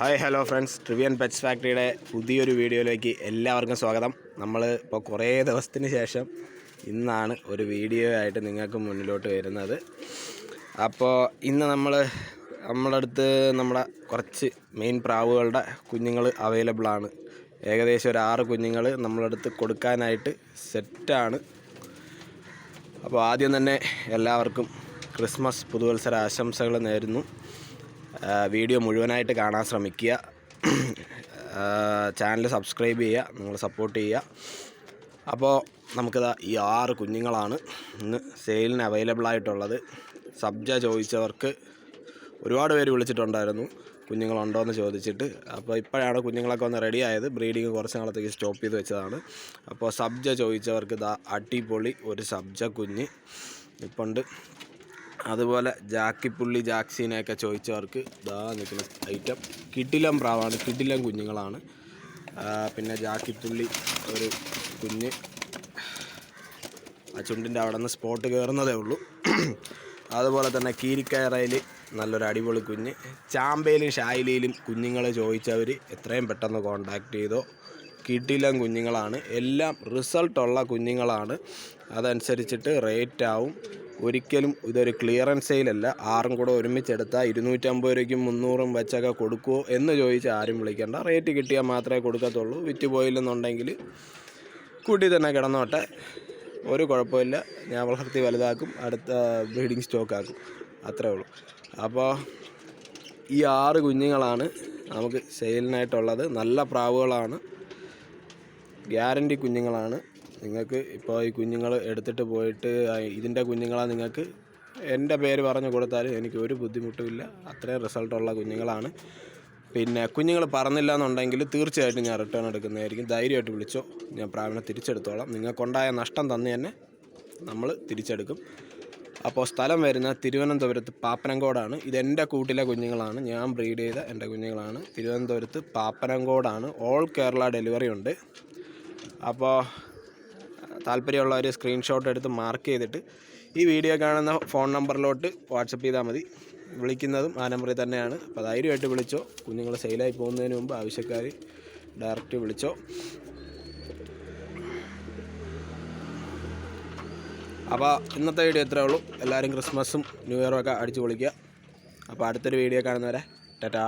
Hi hello friends Trivian pets ഫാക്ടറിയുടെ പുതിയൊരു വീഡിയോയിലേക്ക് എല്ലാവർക്കും സ്വാഗതം. നമ്മൾ ഇപ്പോൾ കുറേ ദിവസത്തിന് ശേഷം ഇന്നാണ് ഒരു വീഡിയോ ആയിട്ട് നിങ്ങൾക്ക് മുന്നിലോട്ട് വരുന്നത്. അപ്പോൾ ഇന്ന് നമ്മൾ നമ്മുടെ അടുത്ത് നമ്മുടെ കുറച്ച് മെയിൻ പ്രാവുകളുടെ കുഞ്ഞുങ്ങൾ അവൈലബിൾ ആണ്. ഏകദേശം ഒരു ആറ് കുഞ്ഞുങ്ങൾ നമ്മളടുത്ത് കൊടുക്കാനായിട്ട് സെറ്റാണ് അപ്പോൾ ആദ്യം തന്നെ എല്ലാവർക്കും ക്രിസ്മസ് പുതുവത്സര ആശംസകൾ നേരുന്നു. വീഡിയോ മുഴുവനായിട്ട് കാണാൻ ശ്രമിക്കുക. ചാനൽ സബ്സ്ക്രൈബ് ചെയ്യുക നിങ്ങൾ സപ്പോർട്ട് ചെയ്യുക. അപ്പോൾ നമുക്കിതാ ഈ ആറ് കുഞ്ഞുങ്ങളാണ് ഇന്ന് സെയിലിന് അവൈലബിൾ ആയിട്ടുള്ളത്. സബ്ജ ചോദിച്ചവർക്ക് ഒരുപാട് പേര് വിളിച്ചിട്ടുണ്ടായിരുന്നു കുഞ്ഞുങ്ങളുണ്ടോയെന്ന് ചോദിച്ചിട്ട്. അപ്പോൾ ഇപ്പോഴാണ് കുഞ്ഞുങ്ങളൊക്കെ ഒന്ന് റെഡി ആയത്. ബ്രീഡിങ് കുറച്ച് നാളത്തേക്ക് സ്റ്റോപ്പ് ചെയ്ത് വെച്ചതാണ്. അപ്പോൾ സബ്ജ ചോദിച്ചവർക്ക് ഇതാ അടിപൊളി ഒരു സബ്ജ കുഞ്ഞ് ഇപ്പുണ്ട്. അതുപോലെ ജാക്കിപ്പുള്ളി ജാക്സീനെയൊക്കെ ചോദിച്ചവർക്ക് ഇതാ നിൽക്കുന്ന ഐറ്റം കിടിലം പ്രാവാണ് കിടിലം കുഞ്ഞുങ്ങളാണ്. പിന്നെ ജാക്കിപ്പുള്ളി ഒരു കുഞ്ഞ്. ആ ചുണ്ടിന്റെ അവിടെ നിന്ന് സ്പോട്ട് കയറുന്നതേ ഉള്ളൂ. അതുപോലെ തന്നെ കീരിക്കയറയിൽ നല്ലൊരു അടിപൊളി കുഞ്ഞ്. ചാമ്പയിലും ഷായിലയിലും കുഞ്ഞുങ്ങൾ ചോദിച്ചവർ എത്രയും പെട്ടെന്ന് കോണ്ടാക്ട് ചെയ്തോ. കിടിലം കുഞ്ഞുങ്ങളാണ്. എല്ലാം റിസൾട്ടുള്ള കുഞ്ഞുങ്ങളാണ്. അതനുസരിച്ചിട്ട് റേറ്റ് ആവും. ഒരിക്കലും ഇതൊരു ക്ലിയറൻസ് സെയിലല്ല ആറും കൂടെ ഒരുമിച്ചെടുത്താൽ ഇരുന്നൂറ്റമ്പത് രൂപയ്ക്കും മുന്നൂറും വെച്ചൊക്കെ കൊടുക്കുമോ എന്ന് ചോദിച്ചാൽ ആരും വിളിക്കേണ്ട. റേറ്റ് കിട്ടിയാൽ മാത്രമേ കൊടുക്കത്തുള്ളൂ. വിറ്റ് പോയില്ലെന്നുണ്ടെങ്കിൽ കൂട്ടി തന്നെ കിടന്നോട്ടെ. ഒരു കുഴപ്പമില്ല. ഞാൻ വളർത്തി വലുതാക്കും. അടുത്ത ബ്രീഡിങ് സ്റ്റോക്കാക്കും അത്രേ ഉള്ളൂ. അപ്പോൾ ഈ ആറ് കുഞ്ഞുങ്ങളാണ് നമുക്ക് സെയിലിനായിട്ടുള്ളത് നല്ല പ്രാവുകളാണ്. ഗ്യാരണ്ടി കുഞ്ഞുങ്ങളാണ്. നിങ്ങൾക്ക് ഇപ്പോൾ ഈ കുഞ്ഞുങ്ങൾ എടുത്തിട്ട് പോയിട്ട് ഇതിന്റെ കുഞ്ഞുങ്ങളെ നിങ്ങൾക്ക് എന്റെ പേര് പറഞ്ഞു കൊടുത്താൽ എനിക്ക് ഒരു ബുദ്ധിമുട്ടുമില്ല അത്രയും റിസൾട്ടുള്ള കുഞ്ഞുങ്ങളാണ്. പിന്നെ കുഞ്ഞുങ്ങൾ പറന്നില്ല എന്നുണ്ടെങ്കിൽ തീർച്ചയായിട്ടും ഞാൻ റിട്ടേൺ എടുക്കുന്നതായിരിക്കും. ധൈര്യമായിട്ട് വിളിച്ചോ. ഞാൻ പ്രാവിനെ തിരിച്ചെടുത്തോളാം. നിങ്ങൾക്കുണ്ടായ നഷ്ടം തന്നെ തന്നെ നമ്മൾ തിരിച്ചെടുക്കും. അപ്പോൾ സ്ഥലം വരുന്ന തിരുവനന്തപുരത്ത് പാപ്പനംകോടാണ്. ഇതെന്റെ കൂട്ടിലെ കുഞ്ഞുങ്ങളാണ്. ഞാൻ ബ്രീഡ് ചെയ്ത എന്റെ കുഞ്ഞുങ്ങളാണ്. തിരുവനന്തപുരത്ത് പാപ്പനംകോടാണ്. ഓൾ കേരള ഡെലിവറി ഉണ്ട്. അപ്പോൾ താല്പര്യമുള്ളവർ സ്ക്രീൻഷോട്ട് എടുത്ത് മാർക്ക് ചെയ്തിട്ട് ഈ വീഡിയോ കാണുന്ന ഫോൺ നമ്പറിലോട്ട് വാട്സപ്പ് ചെയ്താൽ മതി. വിളിക്കുന്നതും ആ നമ്പറിൽ തന്നെയാണ്. അപ്പോൾ ധൈര്യമായിട്ട് വിളിച്ചോ. കുഞ്ഞുങ്ങൾ സെയിലായി പോകുന്നതിന് മുമ്പ് ആവശ്യക്കാർ ഡയറക്റ്റ് വിളിച്ചോ. അപ്പോൾ ഇന്നത്തെ വീഡിയോ ഇത്രേ ഉള്ളൂ. എല്ലാവരും ക്രിസ്മസും ന്യൂ ഇയറും ഒക്കെ അടിച്ചു പൊളിക്കുക. അപ്പോൾ അടുത്തൊരു വീഡിയോ കാണുന്നവരെ ടാറ്റാ.